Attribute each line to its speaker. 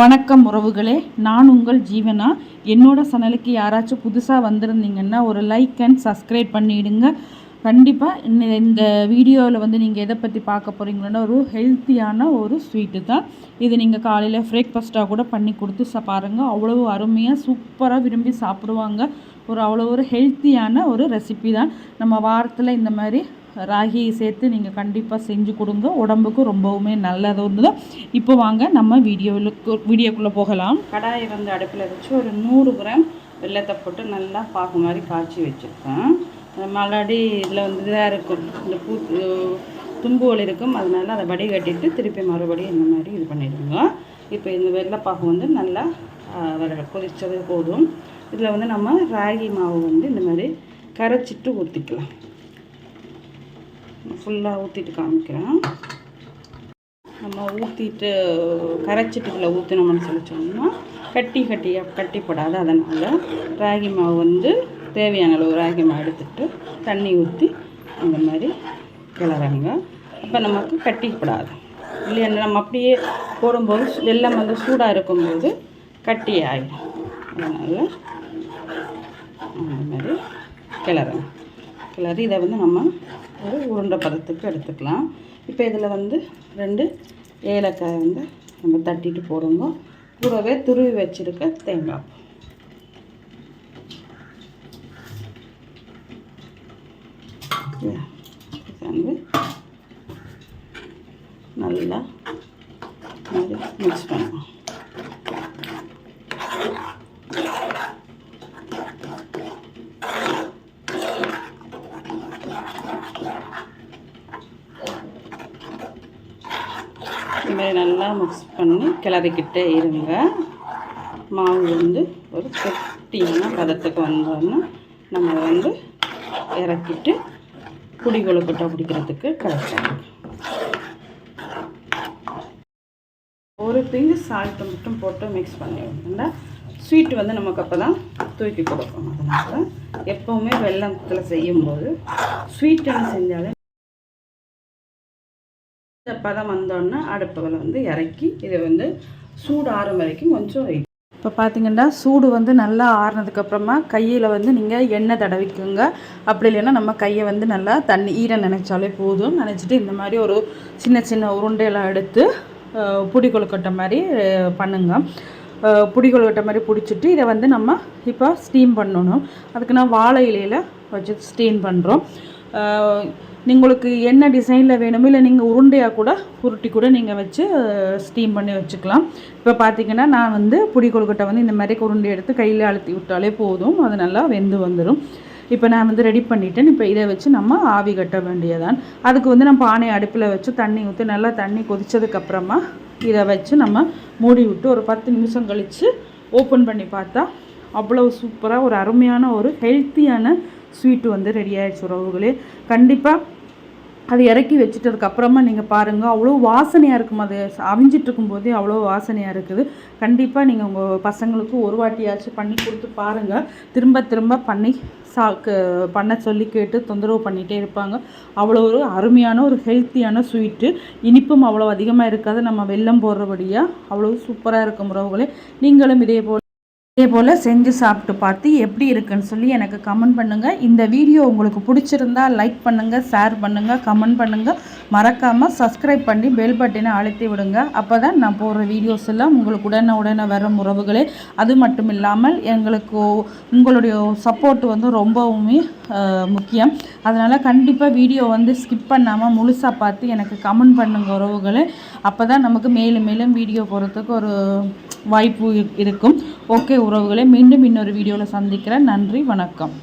Speaker 1: வணக்கம் உறவுகளே. நான் உங்கள் ஜீவனா? என்னோட சேனலுக்கு யாராச்சும் புதுசாக வந்திருந்தீங்கன்னா ஒரு லைக் அண்ட் சப்ஸ்கிரைப் பண்ணிவிடுங்க கண்டிப்பாக இந்த இந்த வீடியோவில் வந்து நீங்கள் எதை பற்றி பார்க்க போகிறீங்களோன்னா ஒரு ஹெல்த்தியான ஒரு ஸ்வீட்டு தான். இது நீங்கள் காலையில் பிரேக்ஃபாஸ்ட்டாக கூட பண்ணி கொடுத்து ச பாருங்கள் அவ்வளோ அருமையாக சூப்பராக விரும்பி சாப்பிடுவாங்க. ஒரு அவ்வளோ ஒரு ஹெல்த்தியான ஒரு ரெசிபி தான். நம்ம வாரத்தில் இந்த மாதிரி ராகியை சேர்த்து நீங்கள் கண்டிப்பாக செஞ்சு கொடுங்க. உடம்புக்கு ரொம்பவுமே நல்லது வந்து இப்போ வாங்க நம்ம வீடியோவில் வீடியோக்குள்ளே போகலாம். கடாயை வந்து அடுப்பில் வச்சு ஒரு நூறு கிராம் வெள்ளத்தை போட்டு நல்லா பாகு மாதிரி காய்ச்சி வச்சுருக்கேன். மல்லாடி இதில் வந்து இதாக இருக்கும். இந்த பூ தும்புகள் இருக்கும். அதனால் அதை வடிகட்டிட்டு திருப்பி மறுபடியும் இந்த மாதிரி இது பண்ணிடுங்க. இப்போ இந்த வெள்ளைப்பாகு வந்து நல்லா வர கொதித்தது போதும். இதில் வந்து நம்ம ராகி மாவு வந்து இந்த மாதிரி கரைச்சிட்டு ஊற்றிக்கலாம் ஃபுல்லாக ஊற்றிட்டு காமிக்கிறேன். நம்ம ஊற்றிட்டு கரைச்சிட்டு இதில் ஊற்றினோம்னு சொல்லி சொன்னால் கட்டி கட்டியாக கட்டிப்படாது அதனால் ராகி மாவு வந்து தேவையான அளவு ராகி மாவு எடுத்துட்டு தண்ணி ஊற்றி அந்த மாதிரி கிளறாங்க அப்போ நமக்கு கட்டிப்படாது இல்லையா நம்ம அப்படியே போடும்போது வெள்ளம் வந்து சூடாக இருக்கும்போது கட்டி ஆகிடும் அதனால் அந்த மாதிரி கிளறணும். கிளறி இதை வந்து நம்ம ஒரு உருண்டை பதத்துக்கு எடுத்துக்கலாம். இப்போ இதில் வந்து ரெண்டு ஏலக்காய் வந்து நம்ம தட்டிட்டு போடுங்க கூடவே துருவி வச்சுருக்க தேங்காய் வந்து நல்லா மிக்ஸ் பண்ணுவோம் இதுமாதிரி நல்லா மிக்ஸ் பண்ணி கிளறிக்கிட்டே இருங்க. மாவு வந்து ஒரு கெட்டியான பதத்துக்கு வந்தோன்னா நம்ம வந்து இறக்கிட்டு குடி கொழுக்கட்டை பிடிக்கிறதுக்கு கரெக்டாக ஒரு பிஞ்சு சால்ட்டு மட்டும் போட்டு மிக்ஸ் பண்ணி விட்டுண்டா ஸ்வீட் வந்து நமக்கு அப்போ தான் தூக்கி கொடுக்கணும் அதனால் எப்போவுமே வெள்ளத்தில் செய்யும்போது ஸ்வீட்டுன்னு செஞ்சாலே இந்த பதம் வந்தோடனே அடுப்பில் வந்து இறக்கி இதை வந்து சூடு ஆறும் வரைக்கும் கொஞ்சம் வை இப்போ பார்த்தீங்கன்னா சூடு வந்து நல்லா ஆறுனதுக்கப்புறமா கையில் வந்து நீங்கள் எண்ணெய் தடவிக்குங்க. அப்படி இல்லைன்னா நம்ம கையை வந்து நல்லா தண்ணி ஈரம் நினச்சாலே போதும் நினச்சிட்டு இந்த மாதிரி ஒரு சின்ன சின்ன உருண்டையெல்லாம் எடுத்து புடி கொழுக்கட்டை மாதிரி பண்ணுங்க. புடி கொழுக்கட்டை மாதிரி பிடிச்சிட்டு இதை வந்து நம்ம இப்போ ஸ்டீம் பண்ணணும். அதுக்கு நான் வாழை இலையில் வச்சு ஸ்டீம் பண்ணுறோம் உங்களுக்கு என்ன டிசைனில் வேணுமோ இல்லை நீங்கள் உருண்டையாக கூட உருட்டி கூட நீங்கள் வச்சு ஸ்டீம் பண்ணி வச்சுக்கலாம். இப்போ பார்த்தீங்கன்னா நான் வந்து புடி கொழுக்கட்டை வந்து இந்த மாதிரி உருண்டை எடுத்து கையில் அழுத்தி விட்டாலே போதும். அது நல்லா வெந்து வந்துடும் இப்போ நான் வந்து ரெடி பண்ணிட்டேன். இப்போ இதை வச்சு நம்ம ஆவி கட்ட வேண்டியதான் அதுக்கு வந்து நம்ம பானை அடுப்பில் வச்சு தண்ணி ஊற்றி நல்லா தண்ணி கொதித்ததுக்கப்புறமா இதை வச்சு நம்ம மூடி விட்டு ஒரு பத்து நிமிஷம் கழித்து ஓப்பன் பண்ணி பார்த்தா அவ்வளோ சூப்பராக ஒரு அருமையான ஒரு ஹெல்த்தியான ஸ்வீட்டு வந்து ரெடி ஆகிடுச்சு உறவுகளே. கண்டிப்பாக அது இறக்கி வச்சுட்டதுக்கப்புறமா நீங்கள் பாருங்கள் அவ்வளோ வாசனையாக இருக்கும் அது. அவிஞ்சிட்டு போதே அவ்வளோ வாசனையாக இருக்குது. கண்டிப்பாக நீங்கள் உங்கள் பசங்களுக்கு ஒரு வாட்டியாச்சும் பண்ணி கொடுத்து பாருங்கள் திரும்ப திரும்ப பண்ணி சா பண்ண சொல்லி கேட்டு தொந்தரவு பண்ணிகிட்டே இருப்பாங்க. அவ்வளோ ஒரு அருமையான ஒரு ஹெல்த்தியான ஸ்வீட்டு இனிப்பும் அவ்வளோ அதிகமாக இருக்காது. நம்ம வெள்ளம் போடுறபடியாக அவ்வளோ சூப்பராக இருக்கும் உறவுகளே. நீங்களும் இதே போல் இதே போல் செஞ்சு சாப்பிட்டு பார்த்து எப்படி இருக்குன்னு சொல்லி எனக்கு கமெண்ட் பண்ணுங்கள் இந்த வீடியோ உங்களுக்கு பிடிச்சிருந்தா லைக் பண்ணுங்கள் ஷேர் பண்ணுங்கள் கமெண்ட் பண்ணுங்கள் மறக்காமல் சப்ஸ்கிரைப் பண்ணி பெல் பட்டினை அழுத்தி விடுங்க. அப்போ தான் நான் போடுற வீடியோஸ் எல்லாம் உங்களுக்கு உடனே உடனே வர உறவுகளே. அது மட்டும் இல்லாமல் எங்களுக்கு உங்களுடைய சப்போர்ட் வந்து ரொம்பவுமே முக்கியம். அதனால் கண்டிப்பாக வீடியோ வந்து ஸ்கிப் பண்ணாமல் முழுசாக பார்த்து எனக்கு கமெண்ட் பண்ணுங்க உறவுகளை. அப்போ தான் நமக்கு மேலும் மேலும் வீடியோ போகிறதுக்கு ஒரு வாய்ப்பு இருக்கும். ஓகே உறவுகளை மீண்டும் இன்னொரு வீடியோவில் சந்திக்கிறேன். நன்றி வணக்கம்.